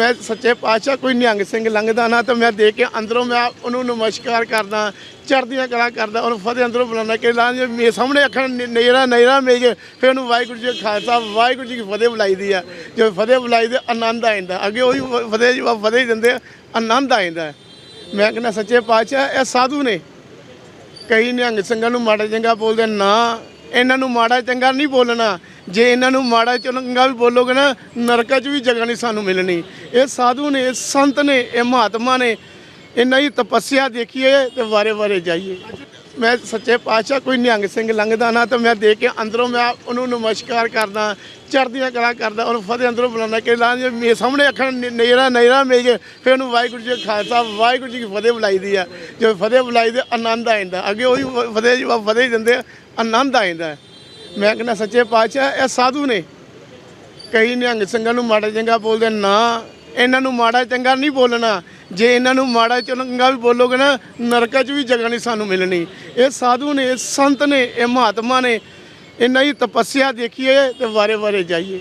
ਮੈਂ ਸੱਚੇ ਪਾਤਸ਼ਾਹ ਕੋਈ ਨਿਹੰਗ ਸਿੰਘ ਲੰਘਦਾ ਨਾ ਤਾਂ ਮੈਂ ਦੇਖ ਕੇ ਅੰਦਰੋਂ ਮੈਂ ਉਹਨੂੰ ਨਮਸਕਾਰ ਕਰਦਾ, ਚੜ੍ਹਦੀਆਂ ਕਲਾ ਕਰਦਾ, ਉਹਨੂੰ ਫਤਿਹ ਅੰਦਰੋਂ ਬੁਲਾਉਂਦਾ, ਕਿ ਲਾਂ ਜੇ ਮੇਰੇ ਸਾਹਮਣੇ ਅੱਖਾਂ ਨੇਰਾ ਨੇਰਾ ਮੇਜ, ਫਿਰ ਉਹਨੂੰ ਵਾਹਿਗੁਰੂ ਜੀ ਖਾਲਸਾ, ਵਾਹਿਗੁਰੂ ਜੀ ਕੀ ਫਤਿਹ ਬੁਲਾਈ ਦੀ ਆ। ਜਦੋਂ ਫਤਿਹ ਬੁਲਾਈ ਦੇ, ਆਨੰਦ ਆ ਜਾਂਦਾ। ਅੱਗੇ ਉਹੀ ਫਤਿਹ ਜੀ, ਫਤਿਹ ਦਿੰਦੇ ਆਨੰਦ ਆ ਜਾਂਦਾ। ਮੈਂ ਕਹਿੰਦਾ, ਸੱਚੇ ਪਾਤਸ਼ਾਹ, ਇਹ ਸਾਧੂ ਨੇ। ਕਈ ਨਿਹੰਗ ਸਿੰਘਾਂ ਨੂੰ ਮਾੜਾ ਚੰਗਾ ਬੋਲਦੇ ਨਾ, ਇਹਨਾਂ ਨੂੰ ਮਾੜਾ ਚੰਗਾ ਨਹੀਂ ਬੋਲਣਾ। ਜੇ ਇਹਨਾਂ ਨੂੰ ਮਾੜਾ ਚੰਗਾ ਵੀ ਬੋਲੋਗੇ ਨਾ, ਨਰਕਾਂ 'ਚ ਵੀ ਜਗ੍ਹਾ ਨਹੀਂ ਸਾਨੂੰ ਮਿਲਣੀ। ਇਹ ਸਾਧੂ ਨੇ, ਇਹ ਸੰਤ ਨੇ, ਇਹ ਮਹਾਤਮਾ ਨੇ, ਇਹਨਾਂ ਦੀ ਤਪੱਸਿਆ ਦੇਖੀਏ ਤੇ ਵਾਰੇ ਵਾਰੇ ਜਾਈਏ। ਮੈਂ ਸੱਚੇ ਪਾਤਸ਼ਾਹ, ਕੋਈ ਨਿਹੰਗ ਸਿੰਘ ਲੰਘਦਾ ਨਾ ਤਾਂ ਮੈਂ ਦੇਖ ਕੇ ਅੰਦਰੋਂ ਮੈਂ ਉਹਨੂੰ ਨਮਸਕਾਰ ਕਰਦਾ, ਚੜ੍ਹਦੀਆਂ ਕਲਾ ਕਰਦਾ, ਉਹਨੂੰ ਫਤਿਹ ਅੰਦਰੋਂ ਬੁਲਾਉਂਦਾ, ਕਿ ਲਾਂ ਜੇ, ਮੇਰੇ ਸਾਹਮਣੇ ਅੱਖਾਂ ਨੇਰਾ ਨੇਰਾ ਮੇਜ ਫਿਰ ਉਹਨੂੰ ਵਾਹਿਗੁਰੂ ਜੀ ਖਾਲਸਾ, ਵਾਹਿਗੁਰੂ ਜੀ ਕੀ ਫਤਿਹ ਬੁਲਾਈਦੀ ਆ। ਜਦੋਂ ਫਤਿਹ ਬੁਲਾਈ ਦੇ ਆਨੰਦ ਆ ਜਾਂਦਾ। ਅੱਗੇ ਉਹੀ ਫਤਿਹ ਜੀ, ਫਤਿਹ ਦਿੰਦੇ ਆਨੰਦ ਆ ਜਾਂਦਾ। ਮੈਂ ਕਹਿੰਦਾ, ਸੱਚੇ ਪਾਤਸ਼ਾਹ, ਇਹ ਸਾਧੂ ਨੇ। ਕਈ ਨਿਹੰਗ ਸਿੰਘਾਂ ਨੂੰ ਮਾੜਾ ਚੰਗਾ ਬੋਲਦੇ ਨਾ। ਇਹਨਾਂ ਨੂੰ ਮਾੜਾ ਚੰਗਾ ਨਹੀਂ ਬੋਲਣਾ। ਜੇ ਇਹਨਾਂ ਨੂੰ ਮਾੜਾ ਚੰਗਾ ਵੀ ਬੋਲੋਗੇ ਨਾ, ਨਰਕਾਂ 'ਚ ਵੀ ਜਗ੍ਹਾ ਨਹੀਂ ਸਾਨੂੰ ਮਿਲਣੀ। ਇਹ ਸਾਧੂ ਨੇ, ਇਹ ਸੰਤ ਨੇ, ਇਹ ਮਹਾਤਮਾ ਨੇ। ਇਹਨਾਂ ਦੀ ਤਪੱਸਿਆ ਦੇਖੀਏ ਤੇ ਵਾਰੇ ਵਾਰੇ ਜਾਈਏ।